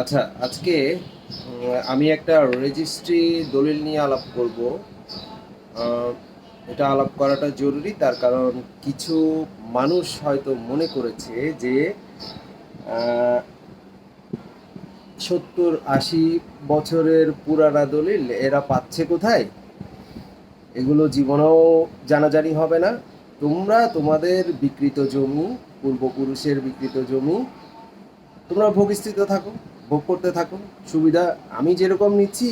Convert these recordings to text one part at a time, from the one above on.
আচ্ছা আজকে আমি একটা রেজিস্ট্রি দলিল নিয়ে আলাপ করব। এটা আলাপ করাটা জরুরি, তার কারণ কিছু মানুষ হয়তো মনে করেছে যে সত্তর আশি বছরের পুরানা দলিল এরা পাচ্ছে কোথায়? এগুলো জীবনেও জানাজানি হবে না। তোমরা তোমাদের বিকৃত জমি, পূর্বপুরুষের বিকৃত জমি, তোমরা ভোগস্থিত থাকো। ভোগ করতে থাকো, সুবিধা আমি যেরকম নিচ্ছি,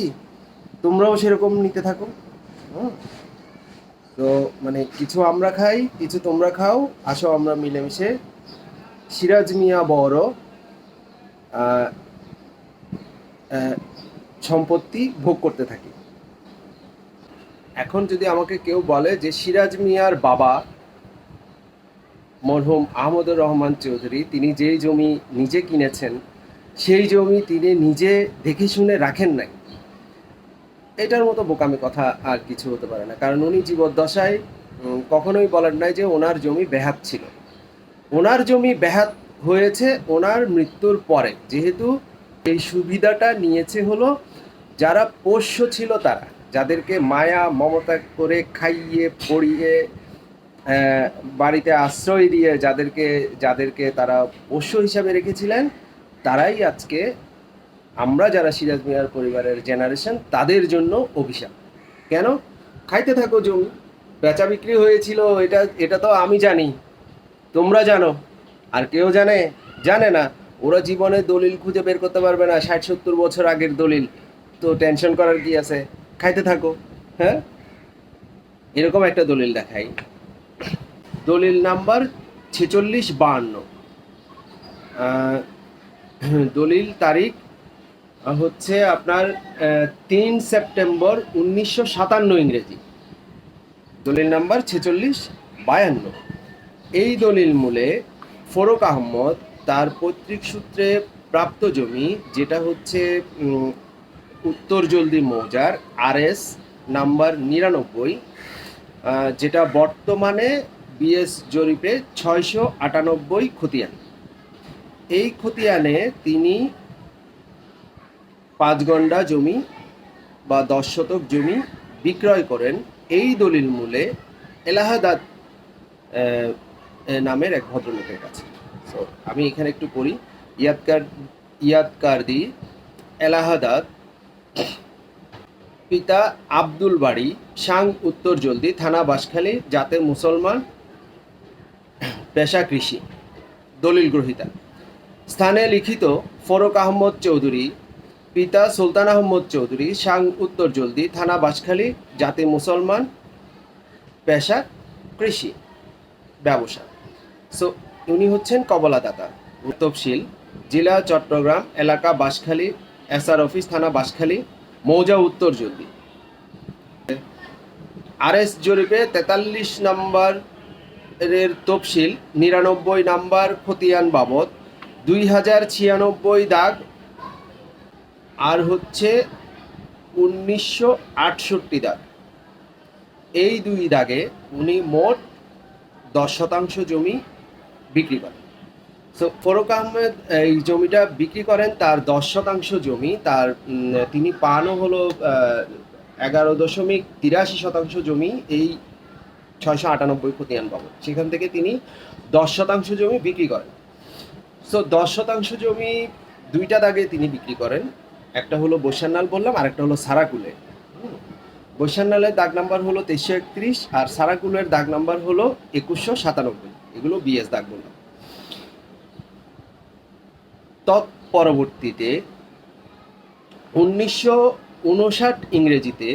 তোমরাও সেরকম নিতে থাকো, হুম। তো মানে কিছু আমরা খাই, কিছু তোমরা খাও, আসো আমরা মিলেমিশে সিরাজ মিয়া বড় সম্পত্তি ভোগ করতে থাকি এখন যদি আমাকে কেউ বলে যে সিরাজ মিয়ার বাবা মরহুম আহমদুর রহমান চৌধুরী, তিনি যেই জমি নিজে কিনেছেন সেই জমি তিনি নিজে দেখে শুনে রাখেন নাই। এটার মতো বোকামি কথা আর কিছু হতে পারে না। কারণ উনি জীবদ্দশায় কখনোই বলেন নাই যে ওনার জমি বেহাত ছিল। ওনার জমি বেহাত হয়েছে ওনার মৃত্যুর পরে। যেহেতু এই সুবিধাটা নিয়েছে হলো যারা পোষ্য ছিল তারা, যাদেরকে মায়া, মমতা করে খাইয়ে, পড়িয়ে বাড়িতে আশ্রয় দিয়ে যাদেরকে যাদেরকে তারা পোষ্য হিসাবে রেখেছিলেন তারাই আজকে আমরা যারা সিরাজ মিয়ার পরিবারের জেনারেশন তাদের জন্য অভিশাপ। কেন? খাইতে থাকো জমি। বেচা বিক্রি হয়েছিল, এটা এটা তো আমি জানি। তোমরা জানো। আর কেউ জানে? জানে না। ওরা জীবনে দলিল খুঁজে বের করতে পারবে না, ষাট, সত্তর বছর আগের দলিল। তো টেনশন করার কি আছে? খাইতে থাকো। হ্যাঁ? এরকম একটা দলিল দেখাই। দলিল নাম্বার ছেচল্লিশ, বাহান্ন। দলিল তারিখ হচ্ছে আপনার তিন সেপ্টেম্বর উনিশশো সাতান্ন ইংরেজি। দলিল নাম্বার ছেচল্লিশ, বায়ান্ন। এই দলিল মূলে ফরক আহমদ তার পৈতৃক সূত্রে প্রাপ্ত জমি, যেটা হচ্ছে উত্তর জলদি মৌজার আরএস নাম্বার নিরানব্বই যেটা বর্তমানে বিএস জরিপে ছয়শো আটানব্বই খতিয়ান। এই খতিয়ানে তিনি পাঁচ গন্ডা জমি বা দশ শতক জমি বিক্রয় করেন। এই দলিল মূলে এলাহাবাদ নামের এক ভদ্রলোকের কাছে। সো আমি এখানে একটু পড়ি। ইয়াদকার ইয়াদকারদি এলাহাবাদ, পিতা আব্দুল বাড়ি সাং উত্তর জলদি, থানা বাঁশখালী, জাতের মুসলমান, পেশা কৃষি, দলিল গ্রহিতা। স্থানে লিখিত ফরক আহমদ চৌধুরী, পিতা সুলতান আহমদ চৌধুরী, সাং উত্তর জলদি, থানা বাঁশখালী, জাতি মুসলমান, পেশা কৃষি, ব্যবসা। সো উনি হচ্ছেন কবলাদাতা, তফসিল, জেলা চট্টগ্রাম এলাকা বাঁশখালী, এসআর অফিস থানা বাঁশখালী, মৌজা উত্তর জলদি। আর এস জরিপে তেতাল্লিশ নম্বর এর তফসিল, নিরানব্বই নাম্বার খতিয়ান বাবদ দুই হাজার ছিয়ানব্বই দাগ, আর হচ্ছে উনিশশো আটষট্টি দাগ। এই দুই দাগে উনি মোট দশ শতাংশ জমি বিক্রি করেন। সো ফরুক আহমেদ এই জমিটা বিক্রি করেন, তার দশ শতাংশ জমি, তার তিনি পানও হলো এগারো দশমিক তিরাশি শতাংশ জমি এই ছয়শো আটানব্বই খতিয়ান বাবদ। সেখান থেকে তিনি দশ শতাংশ জমি বিক্রি করেন। সো দশ শতাংশ জমি দুইটা দাগে তিনি বিক্রি করেন। একটা হলো বৈশান্নাল বললাম আর একটা হলো সারাকুলে। বৈশান্নালের দাগ নাম্বার হলো তেইশশো একত্রিশ আর সারাকুলের দাগ নাম্বার হলো একুশশো সাতানব্বই। এগুলো বিএস দাগ বললাম। তৎপরবর্তীতে উনিশশো উনষাট ইংরেজিতে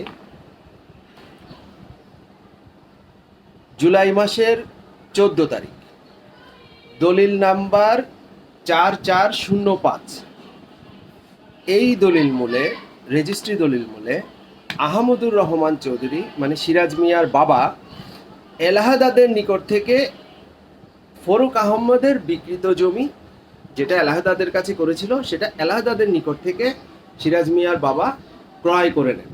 জুলাই মাসের চোদ্দ তারিখ, দলিল নাম্বার চার চার শূন্য পাঁচ। এই দলিল মূলে, রেজিস্ট্রি দলিল মূলে, আহমদুর রহমান চৌধুরী মানে সিরাজ মিয়ার বাবা এলাহাদাদের নিকট থেকে ফরুক আহমদের বিকৃত জমি, যেটা এলাহাদাদের কাছে করেছিল, সেটা এলাহাদাদের নিকট থেকে সিরাজ মিয়ার বাবা ক্রয় করে নেন।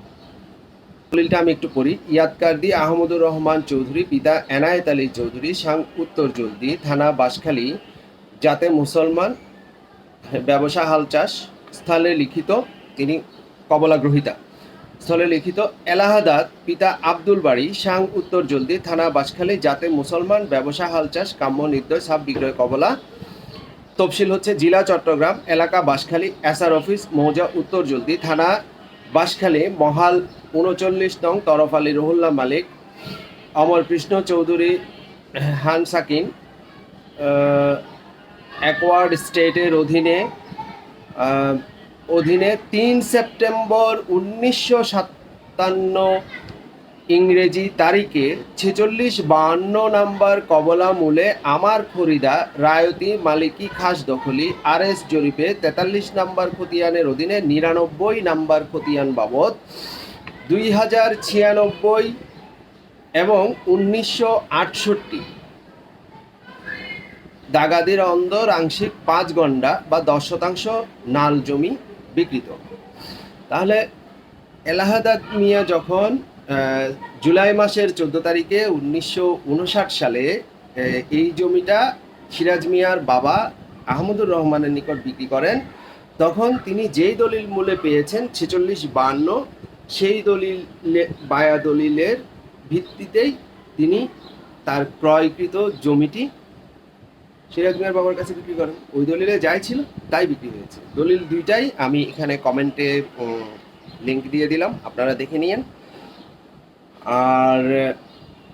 দলিলটা আমি একটু পড়ি। ইয়াদকারদি, আহমদুর রহমান চৌধুরী, পিতা এনায়েত আলী চৌধুরী সাং উত্তর জলদি, থানা বাঁশখালী যাতে মুসলমান ব্যবসা হাল চাষ স্থলে লিখিত, তিনি কবলা গ্রহিতা স্থলে লিখিত এলাহাদাদ পিতা আব্দুল বাড়ি সাং উত্তর জলদি, থানা বাসখালী যাতে মুসলমান ব্যবসা হাল চাষ কাম্য নির্দয় সাব বিক্রয় কবলা তফসিল হচ্ছে জেলা চট্টগ্রাম এলাকা বাসখালী এসআর অফিস, মৌজা উত্তর জলদি, থানা বাসখালী মহাল উনচল্লিশ নং তরফ আলী রহুল্লা মালিক অমর কৃষ্ণ চৌধুরী, হান সাকিন অ্যাকওয়ার্ড স্টেটের অধীনে অধীনে তিন সেপ্টেম্বর উনিশশো সাতান্ন ইংরেজি তারিখে ছেচল্লিশ বাহান্ন নাম্বার কবলা মূলে আমার খরিদা রায়তি মালিকি খাস দখলি আর এস জরিপে তেতাল্লিশ নাম্বার খতিয়ানের অধীনে নিরানব্বই নাম্বার খতিয়ান বাবদ দুই হাজার ছিয়ানব্বই এবং উনিশশো আটষট্টি। দাগাদির অন্দর আংশিক পাঁচ গন্ডা বা দশ শতাংশ নাল জমি বিকৃত। তাহলে এলাহাদাদ মিয়া যখন জুলাই মাসের চোদ্দ তারিখে উনিশশো উনষাট সালে এই জমিটা সিরাজ মিয়ার বাবা আহমদুর রহমানের নিকট বিক্রি করেন, তখন তিনি যেই দলিল মূলে পেয়েছেন ছেচল্লিশ বান্ন, সেই দলিল, বায়া দলিলের ভিত্তিতেই তিনি তার ক্রয়কৃত জমিটি সিরাজ মিয়ার বাবার কাছে বিক্রি করেন। ওই দলিলে যাই ছিল, তাই বিক্রি হয়েছে। দলিল দুইটাই আমি এখানে কমেন্টে লিঙ্ক দিয়ে দিলাম, আপনারা দেখে নিয়েন। আর,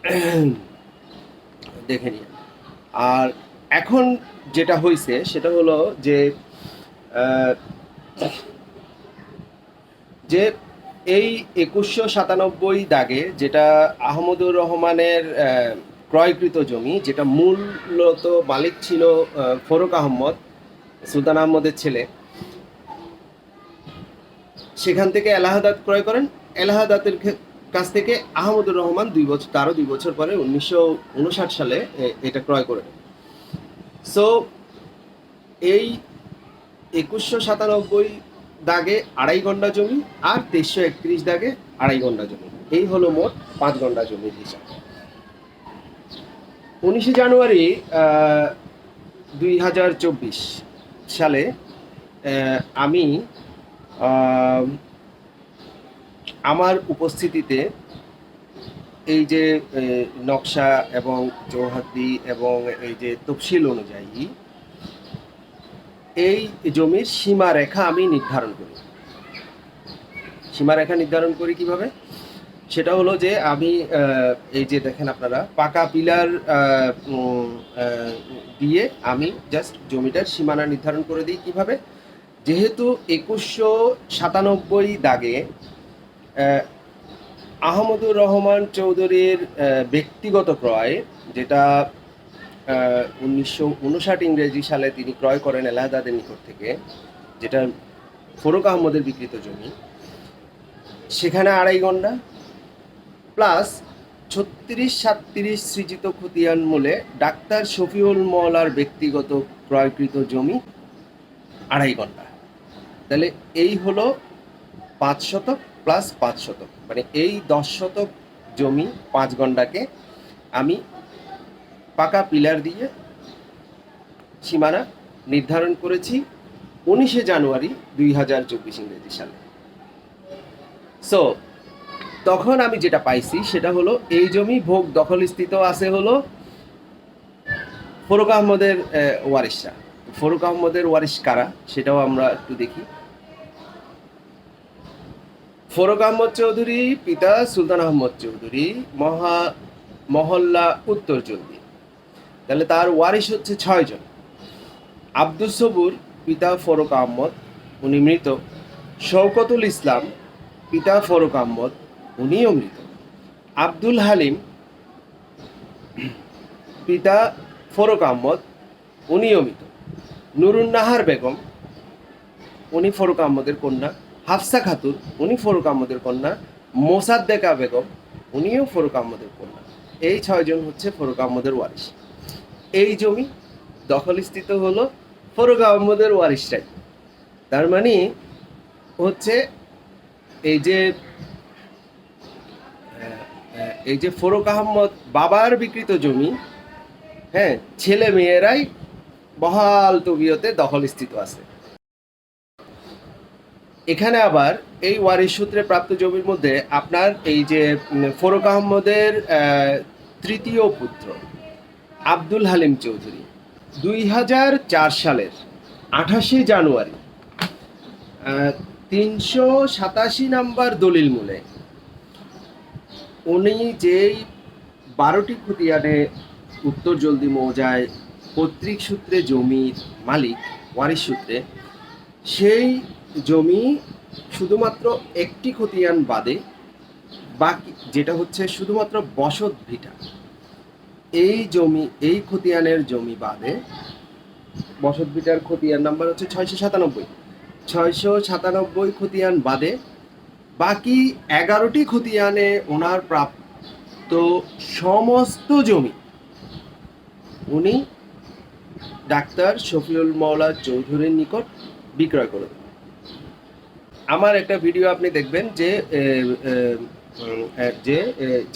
দেখে নিন আর এখন যেটা হয়েছে সেটা হলো যে যে এই একুশশো সাতানব্বই দাগে যেটা আহমদুর রহমানের ক্রয়কৃত জমি, যেটা মূলত মালিক ছিল ফরুক আহমদ, সুলতান আহমদের ছেলে। সেখান থেকে এলাহাদাদ ক্রয় করেন। এলাহাদাদের খে- কাছ থেকে আহমদুর রহমান দুই বছর তারও দুই বছর পরে উনিশশো উনষাট সালে এটা ক্রয় করে সো এই একুশশো সাতানব্বই দাগে আড়াই ঘণ্টা জমি আর তেইশশো একত্রিশ দাগে আড়াই ঘণ্টা জমি। এই হলো মোট পাঁচ ঘণ্টা জমির হিসাব। উনিশে জানুয়ারি দুই হাজার চব্বিশ সালে আমি আমার উপস্থিতিতে এই যে নকশা এবং চৌহাদ্দি এবং এই যে তফসিল অনুযায়ী এই জমির সীমারেখা আমি নির্ধারণ করি। সীমারেখা নির্ধারণ করি কীভাবে? সেটা হলো যে আমি এই যে দেখেন আপনারা, পাকা পিলার দিয়ে আমি জাস্ট জমিটার সীমানা নির্ধারণ করে দিই কীভাবে? যেহেতু একুশশো সাতানব্বই দাগে আহমদুর রহমান চৌধুরীর ব্যক্তিগত ক্রয়, যেটা উনিশশো উনষাট ইংরেজি সালে তিনি ক্রয় করেন এলাহাদাদের নিকট থেকে, যেটা ফরুক আহমদের বিকৃত জমি, সেখানে আড়াই ঘণ্টা প্লাস ছত্রিশ সাতত্রিশ সৃজিত খতিয়ান মূলে ডাক্তার শফিউল মওলার ব্যক্তিগত ক্রয়কৃত জমি আড়াই ঘণ্টা। তাহলে এই হলো পাঁচ শতক প্লাস পাঁচ শতক। মানে এই দশ শতক জমি পাঁচ ঘন্টাকে আমি পাকা পিলার দিয়ে সীমানা নির্ধারণ করেছি উনিশে জানুয়ারি দুই হাজার চব্বিশ ইংরেজি সালে। সো তখন আমি যেটা পাইছি সেটা হলো এই জমি ভোগ দখলস্থিত আছে হলো ফরুক আহমদের আহ, ওয়ারিশরা। ফরুক আহমদের ওয়ারিশ কারা সেটাও আমরা একটু দেখি। ফরুক আহমদ চৌধুরী পিতা সুলতান আহমদ চৌধুরী মহা মহল্লা উত্তর চৌধুরী। তাহলে তার ওয়ারিশ হচ্ছে ছয়জন আব্দুল সবুর পিতা ফরুক আহমদ উনি মৃত। শওকতুল ইসলাম পিতা ফরুক আহমদ উনিও মৃত আব্দুল হালিম, পিতা ফরুক আহমদ মৃত নুরুন নাহার বেগম, উনি ফরুক আহমদের কন্যা। হাফসা খাতুন, উনি ফরুক আহমদের কন্যা। মোসাদ্দেকা বেগম, উনিও ফরুক আহমদের কন্যা। এই ছয়জন হচ্ছে ফরুক আহমদের ওয়ারিশ। এই জমি দখলস্থিত হলো ফরুক আহমদের ওয়ারিশরাই তার মানে হচ্ছে এই যে এই যে ফরুক আহমদ বাবার বিকৃত জমি হ্যাঁ ছেলে মেয়েরাই বহাল তবিয়তে দখলস্থিত আছে। এখানে আবার এই ওয়ারিশ সূত্রে প্রাপ্ত জমির মধ্যে আপনার এই যে ফরুক আহমদের আহ, তৃতীয় পুত্র আব্দুল হালিম চৌধুরী দুই হাজার চার সালের আঠাশে জানুয়ারি তিনশো সাতাশি নাম্বার দলিল মূলে উনি যেই বারোটি খতিয়ানে উত্তর জলদি মৌজায় পৈতৃক সূত্রে জমির মালিক, ওয়ারিশ সূত্রে, সেই জমি শুধুমাত্র একটি খতিয়ান বাদে বাকি, যেটা হচ্ছে শুধুমাত্র বসত ভিটা, এই জমি, এই খতিয়ানের জমি বাদে বসত ভিটার খতিয়ান নাম্বার হচ্ছে ছয়শো সাতানব্বই। ছয়শো সাতানব্বই খতিয়ান বাদে বাকি এগারোটি খতিয়ানে ওনার প্রাপ্ত সমস্ত জমি, উনি ডাক্তার শফিউল মৌলা চৌধুরীর নিকট বিক্রয় করে। আমার একটা ভিডিও আপনি দেখবেন যে যে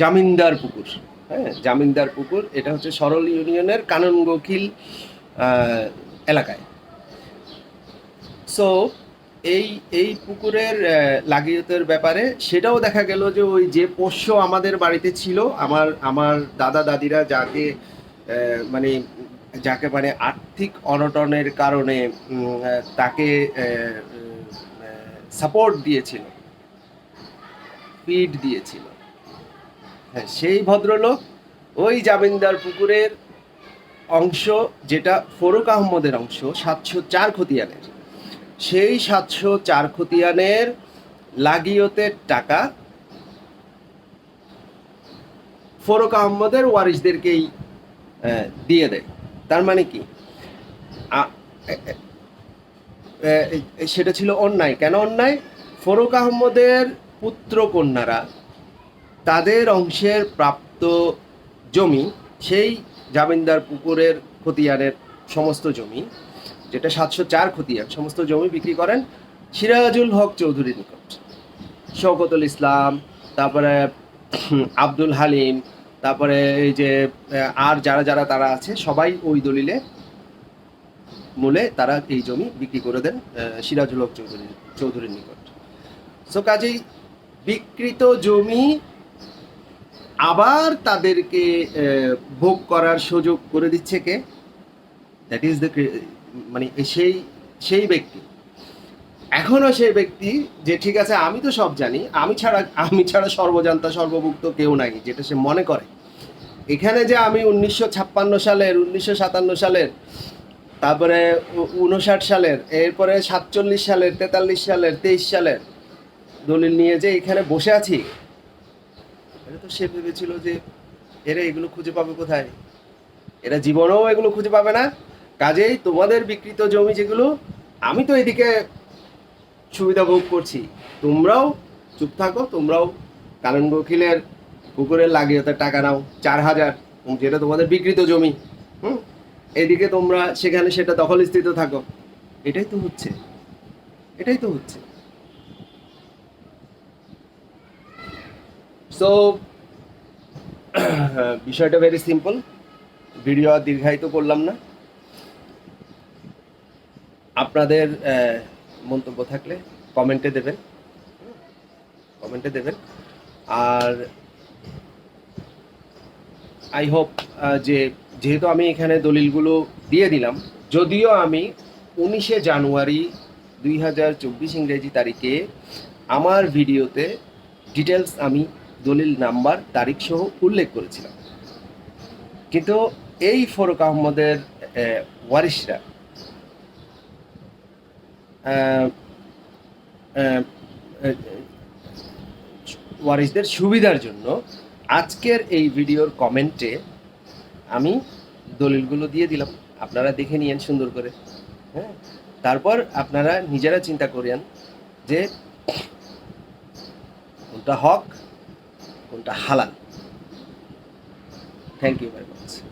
জামিনদার পুকুর হ্যাঁ জামিনদার পুকুর, এটা হচ্ছে সরল ইউনিয়নের কাননগোখিল এলাকায় সো এই এই পুকুরের লাগিয়তের ব্যাপারে সেটাও দেখা গেল যে ওই যে পোষ্য আমাদের বাড়িতে ছিল, আমার আমার দাদা দাদিরা যাকে মানে যাকে মানে আর্থিক অনটনের কারণে তাকে সাপোর্ট দিয়েছিল ফিড দিয়েছিল। হ্যাঁ সেই ভদ্রলোক ওই জামিনদার পুকুরের অংশ, যেটা ফরুক আহমদের অংশ, সাতশো চার খতিয়ানের। সেই সাতশো চার খতিয়ানের লাগিয়তের টাকা ফরুক আহমদের ওয়ারিসদেরকেই দিয়ে দেয়। তার মানে কি? সেটা ছিল অন্যায়। কেন অন্যায়? ফরুক আহমদের পুত্র কন্যারা তাদের অংশের প্রাপ্ত জমি, সেই জামিনদার পুকুরের খতিয়ানের সমস্ত জমি যেটা সাতশো চার খতিয়ান সমস্ত জমি বিক্রি করেন সিরাজুল হক চৌধুরীর নিকট। শওকতুল ইসলাম, তারপরে আব্দুল হালিম, তারপরে এই যে আর যারা যারা তারা আছে, সবাই ওই দলিলে মূলে তারা এই জমি বিক্রি করে দেন সিরাজুল হক চৌধুরী চৌধুরীর নিকট। সো কাজেই বিকৃত জমি আবার তাদেরকে ভোগ করার সুযোগ করে দিচ্ছে কে? দ্যাট ইজ দ্য মানে সেই সেই ব্যক্তি। এখনও সেই ব্যক্তি যে ঠিক আছে, আমি তো সব জানি, আমি ছাড়া আমি ছাড়া সর্বজান্তা, সর্বভুক্ত কেউ নাই, যেটা সে মনে করে। এখানে যে আমি উনিশশো ছাপ্পান্ন সালের, উনিশশো সাতান্ন সালের, তারপরে উনষাট সালের, এরপরে সাতচল্লিশ সালের, তেতাল্লিশ সালের, তেইশ সালের, দলিল নিয়ে যে এখানে বসে আছি, এটা তো সে ভেবেছিল যে, এরা এগুলো খুঁজে পাবে কোথায়? এরা জীবনেও এগুলো খুঁজে পাবে না? কাজেই তোমাদের বিকৃত জমি যেগুলো, আমি তো এদিকে সুবিধা ভোগ করছি। তোমরাও চুপ থাকো, তোমরাও কারণ বকিলের পুকুরের লাগিয়েতে টাকা নাও, চার হাজার যেটা তোমাদের বিকৃত জমি, হুম? এদিকে তোমরা সেখানে সেটা দখল স্থিত থাকো। এটাই তো হচ্ছে। এটাই তো হচ্ছে। সো বিষয়টা ভেরি সিম্পল ভিডিও দীর্ঘায়িত করলাম না। আপনাদের মন্তব্য থাকলে কমেন্টে দেবেন। কমেন্টে দেবেন। আর আই হোপ যে যেহেতু আমি এখানে দলিলগুলো দিয়ে দিলাম, যদিও আমি উনিশে জানুয়ারি দুই হাজার চব্বিশ ইংরেজি তারিখে আমার ভিডিওতে ডিটেলস আমি দলিল নাম্বার, তারিখ সহ উল্লেখ করেছিলাম। কিন্তু এই ফরুক আহমদের ওয়ারিশরা ওয়ারিশদের সুবিধার জন্য আজকের এই ভিডিওর কমেন্টে আমি দলিলগুলো দিয়ে দিলাম। আপনারা দেখে নিয়েন সুন্দর করে। হ্যাঁ? তারপর আপনারা নিজেরা চিন্তা করেন যে কোনটা হক, কোনটা হালাল। Thank you very much